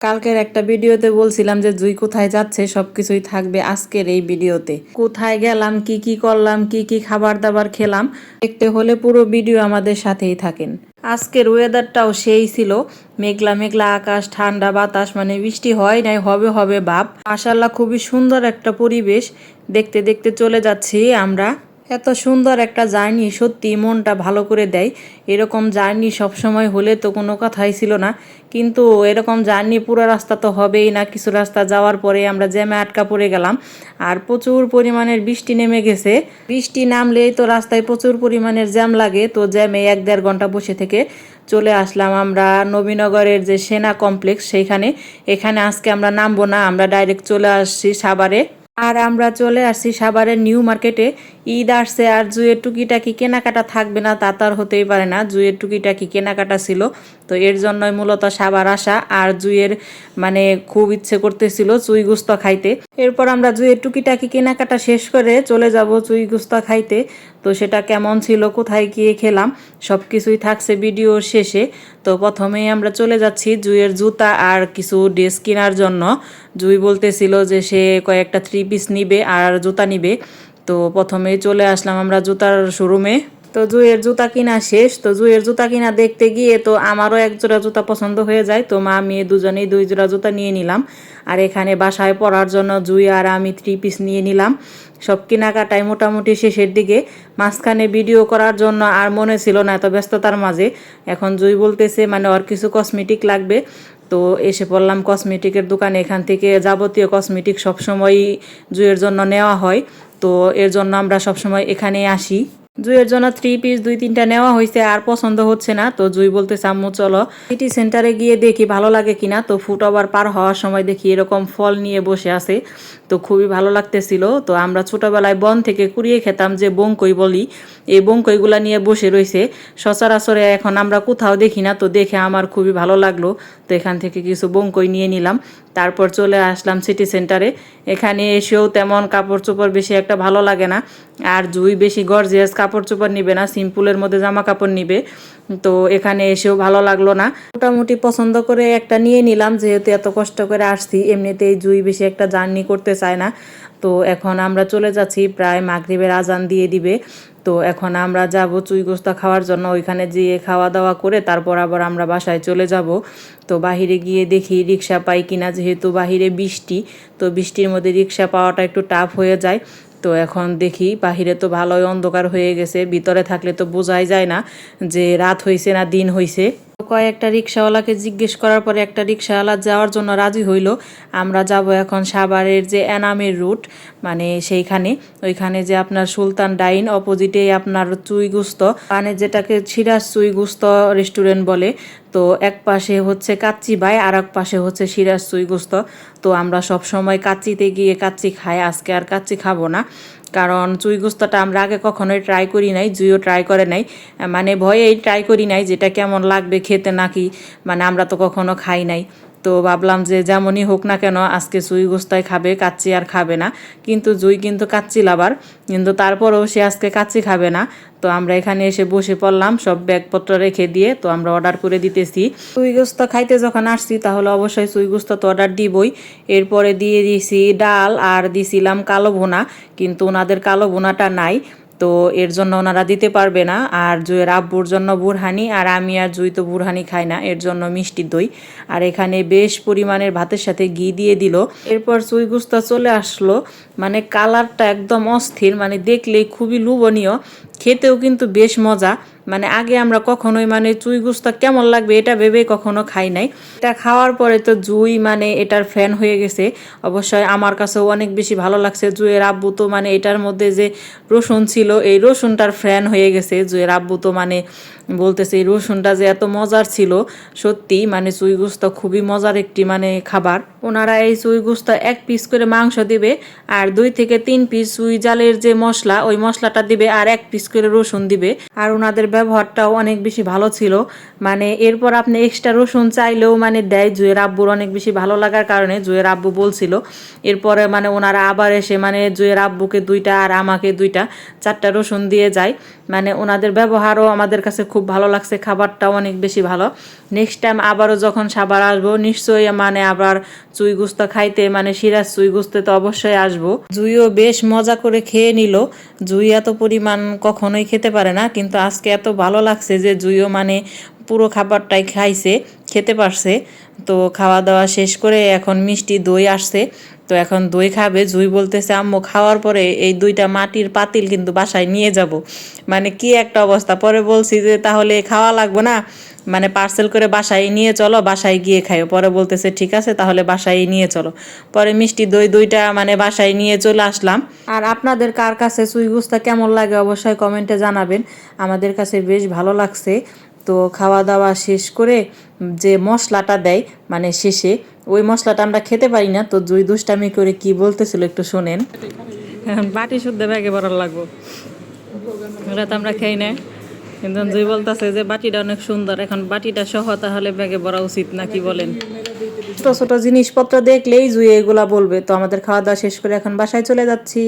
কালকের একটা ভিডিওতে বলছিলাম যে জুই কোথায় যাচ্ছে, সবকিছুই থাকবে আজকের এই ভিডিওতে। কোথায় গেলাম, কি কি করলাম, কি কি খাবার দাবার খেলাম, দেখতে হলে পুরো ভিডিও আমাদের সাথেই থাকেন। আজকের ওয়েদারটাও সেই ছিল। মেঘলা মেঘলা আকাশ, ঠান্ডা বাতাস মানে বৃষ্টি হয় নাই, হবে হবে ভাব মাশাল্লাহ খুবই সুন্দর একটা পরিবেশ। দেখতে দেখতে চলে যাচ্ছি আমরা। এত সুন্দর একটা জার্নি সত্যি মনটা ভালো করে দেয়। এরকম জার্নি সবসময় হলে তো কোনো কথাই ছিল না। কিন্তু এরকম জার্নি পুরো রাস্তা তো হবেই না, কিছু রাস্তা যাওয়ার পরে আমরা জ্যামে আটকা পড়ে গেলাম। আর প্রচুর পরিমাণের বৃষ্টি নেমে গেছে। বৃষ্টি নামলেই তো রাস্তায় প্রচুর পরিমাণের জ্যাম লাগে। তো জ্যামে এক দেড় ঘণ্টা বসে থেকে চলে আসলাম আমরা নবীনগরের যে সেনা কমপ্লেক্স সেইখানে। এখানে আজকে আমরা নামবো না, আমরা ডাইরেক্ট চলে আসছি সাভারে। আর আমরা চলে আসছি সাভারের নিউ মার্কেটে। ঈদ আসছে আর জুয়ের টুকিটাকি কেনাকাটা থাকবে না, তা তো আর হতেই পারে না। জুয়ের টুকিটাকি কেনাকাটা ছিল, তো এর জন্যই মূলত সাবার আসা আর জুয়ের মানে খুব ইচ্ছে করতেছিল চুই গুস্ত খাইতে। এরপর আমরা জুয়ের টুকিটাকি কেনাকাটা শেষ করে চলে যাব চুই গুস্ত খাইতে। তো সেটা কেমন ছিল, কোথায় গিয়ে খেলাম সব কিছুই থাকছে ভিডিওর শেষে। তো প্রথমেই আমরা চলে যাচ্ছি জুয়ের জুতা আর কিছু ড্রেস কেনার জন্য। জুই বলতেছিল যে সে কয়েকটা থ্রি পিস নিবে আর জুতা নিবে। তো প্রথমেই চলে আসলাম আমরা জুতার শোরুমে। তো জুয়ের জুতা কিনা শেষ, তো জুয়ের জুতা কিনা দেখতে গিয়ে তো আমারও এক জোড়া জুতা পছন্দ হয়ে যায়, তো মা মেয়ে দুজনেই দুই জোড়া জুতা নিয়ে নিলাম। আর এখানে বাসায় পরার জন্য জুই আর আমি থ্রি পিস নিয়ে নিলাম। সব কেনাকাটায় মোটামুটি শেষের দিকে, মাঝখানে ভিডিও করার জন্য আর মনে ছিল না এত ব্যস্ততার মাঝে। এখন জুই বলতেছে মানে ওর কিছু কসমেটিক লাগবে। তো এসে পড়লাম কসমেটিকের দোকানে। এখান থেকে যাবতীয় কসমেটিক সবসময়ই জুয়ের জন্য নেওয়া হয়। তো এর জন্য আমরা সবসময় এখানে আসি। জুইয়ের জন্য থ্রি পিস দুই তিনটা নেওয়া হয়েছে, আর পছন্দ হচ্ছে না। তো জুই বলতে আম্মু, চলো সিটি সেন্টারে গিয়ে দেখি ভালো লাগে কিনা। তো ফুট ওভার পার হওয়ার সময় দেখি এরকম ফল নিয়ে বসে আছে। তো খুবই ভালো লাগতেছিল। তো আমরা ছোটবেলায় বন থেকে কুড়িয়ে খেতাম যে বঙ্কই বলি। এই বঙ্কইগুলা নিয়ে বসে রয়েছে সচরাচরে এখন আমরা কোথাও দেখি না, তো দেখে আমার খুবই ভালো লাগল। তো এখান থেকে কিছু বঙ্কই নিয়ে নিলাম। তারপর চলে আসলাম সিটি সেন্টারে এখানে এসেও তেমন কাপড় চোপড় বেশি একটা ভালো লাগে না। আর জুই বেশি গর্জিয়াস কাপড় চোপড় নিবে না সিম্পুলের মধ্যে জামা কাপড় নিবে। তো এখানে এসেও ভালো লাগল না। মোটামুটি পছন্দ করে একটা নিয়ে নিলাম, যেহেতু এত কষ্ট করে আসছি, এমনিতেই জুই বেশি একটা জার্নি করতে চায় না। তো এখন আমরা চলে যাচ্ছি, প্রায় মাগরিবের আজান দিয়ে দিবে। তো এখন আমরা যাব চুই গোস্তা খাওয়ার জন্য, ওইখানে যেয়ে খাওয়া দাওয়া করে তারপর আবার আমরা বাসায় চলে যাব। তো বাহিরে গিয়ে দেখি রিক্সা পাই কিনা, যেহেতু বাহিরে বৃষ্টি, তো বৃষ্টির মধ্যে রিক্সা পাওয়াটা একটু টাফ হয়ে যায়। তো এখন দেখি, বাহিরে তো ভালোই অন্ধকার হয়ে গেছে, ভিতরে থাকলে তো বোঝাই যায় না যে রাত হয়েছে না দিন হয়েছে কয়েকটা রিক্সাওয়ালাকে জিজ্ঞেস করার পরে একটা রিক্সাওয়ালা যাওয়ার জন্য রাজি হইল। আমরা যাব এখন সাভারের যে এনামের রুট মানে সেইখানে। ওইখানে যে আপনার সুলতান ডাইন অপোজিটে আপনার চুই গুস্ত মানে যেটাকে সিরাজ চুই গুস্ত রেস্টুরেন্ট বলে। তো এক পাশে হচ্ছে কাচ্চি বাই, আর এক পাশে হচ্ছে সিরাজ চুই গুস্ত তো আমরা সব সময় কাচ্চিতে গিয়ে কাচ্চি খাই। আজকে আর কাচ্চি খাব না। কারণ চুই গুস্তাটা আমরা আগে কখনোই ট্রাই করি নাই, জুইও ট্রাই করে নাই। মানে ভয়েই ট্রাই করি নাই যেটা কেমন লাগবে খেতে নাকি মানে আমরা তো কখনো খাই নাই। তো ভাবলাম যে যেমনই হোক না কেন, আজকে চুই গোস্তায় খাবে, কাচ্চি আর খাবে না। কিন্তু জুই কিন্তু কাচ্চি লাবার কিন্তু তারপরেও সে আজকে কাচ্চি খাবে না। তো আমরা এখানে এসে বসে পড়লাম, সব ব্যাগপত্র রেখে দিয়ে তো আমরা অর্ডার করে দিতেছি। চুই গোস্ত খাইতে যখন আসছি, তাহলে অবশ্যই চুই গোস্ত তো অর্ডার দিবই। এরপরে দিয়ে দিছি ডাল আর দিছিলাম কালো ভুনা, কিন্তু ওনাদের কালো ভুনাটা নাই। তো এর জন্য ওনারা দিতে পারবে না। আর জুয়ের আব্বুর জন্য বুরহানি আর আমি আর জুই তো বুরহানি খাই না, এর জন্য মিষ্টি দই। আর এখানে বেশ পরিমাণের ভাতের সাথে ঘি দিয়ে দিল। এরপর চুই গুস্তা চলে আসলো। মানে কালারটা একদম অস্থির মানে দেখলেই খুবই লোভনীয়। খেতেও কিন্তু বেশ মজা। মানে আগে আমরা কখনোই মানে চুই গুস্তা কেমন লাগবে এটা ভেবে কখনো খাই নাই। এটা খাওয়ার পরে তো জুই মানে এটার ফ্যান হয়ে গেছে। অবশ্যই আমার কাছেও অনেক বেশি ভালো লাগছে। জুয়ের আব্বু তো মানে এটার মধ্যে যে রসুন ছিল, এই রসুনটার ফ্যান হয়ে গেছে। জুয়ের আব্বু তো মানে বলতেছে, এই রসুনটা যে এত মজার ছিল, সত্যি মানে চুই গুস্তা খুবই মজার একটি মানে খাবার। ওনারা এই চুই গুস্তা এক পিস করে মাংস দিবে আর দুই থেকে তিন পিস চুই জালের যে মশলা, ওই মশলাটা দিবে আর এক পিস করে রসুন দিবে। আর ওনাদের ব্যবহারটাও অনেক বেশি ভালো ছিল। মানে এরপর আপনি এক্সট্রা রসুন চাইলেও মানে দেয় জুয়ের আব্বুর অনেক বেশি ভালো লাগার কারণে জুয়ের আব্বু বলছিল। এরপরে মানে ওনারা আবার এসে মানে জুয়ের আব্বুকে দুইটা আর আমাকে দুইটা, চারটা রসুন দিয়ে যায়। মানে ওনাদের ব্যবহারও আমাদের কাছে খুব ভালো লাগছে, খাবারটাও অনেক বেশি ভালো। নেক্সট টাইম আবারও যখন সাবার আসব, নিশ্চয়ই মানে আবার চুই গুস্তা খাইতে মানে সিরাজ চুই গুস্তে তো অবশ্যই আসব। জুইও বেশ মজা করে খেয়ে নিল। জুই এত পরিমাণ কখনোই খেতে পারে না, কিন্তু আজকে এত ভালো লাগছে যে জুইও মানে পুরো খাবারটাই খাইছে, খেতে পারছে। তো খাওয়া দাওয়া শেষ করে এখন মিষ্টি দই আসছে। তো এখন দই খাবে, জুই বলতেছে, আম্মু, খাওয়ার পরে এই দুইটা মাটির পাতিল কিন্তু বাসায় নিয়ে যাব। মানে কি একটা অবস্থা। পরে বলছি যে, তাহলে খাওয়া লাগবে না। মানে পার্সেল করে বাসায় নিয়ে চলো, বাসায় গিয়ে খাইও। পরে বলতেছে, ঠিক আছে, তাহলে বাসায় নিয়ে চলো। পরে মিষ্টি দই দুইটা মানে বাসায় নিয়ে চলে আসলাম। আর আপনাদের কার কাছে সুই গুস্তা কেমন লাগে অবশ্যই কমেন্টে জানাবেন। আমাদের কাছে বেশ ভালো লাগছে। তো খাওয়া দাওয়া শেষ করে যে মশলাটা দেয় মানে শেষে ওই মশলাটা আমরা খেতে পারি না। তো জুই দুষ্টামি করে কি বলতেছিল একটু শোনেন। বাটি শুদ্ধ ব্যাগে বড় লাগবো। ওরা তো আমরা খাই না। কিন্তু জুই বলতেছে যে বাটিটা অনেক সুন্দর। এখন বাটিটা সহ তাহলে ব্যাগে ভরা উচিত না কি বলেন? ছোট ছোট জিনিসপত্র দেখলেই জুই এগুলা বলবে। তো আমাদের খাওয়া দাওয়া শেষ করে এখন বাসায় চলে যাচ্ছি।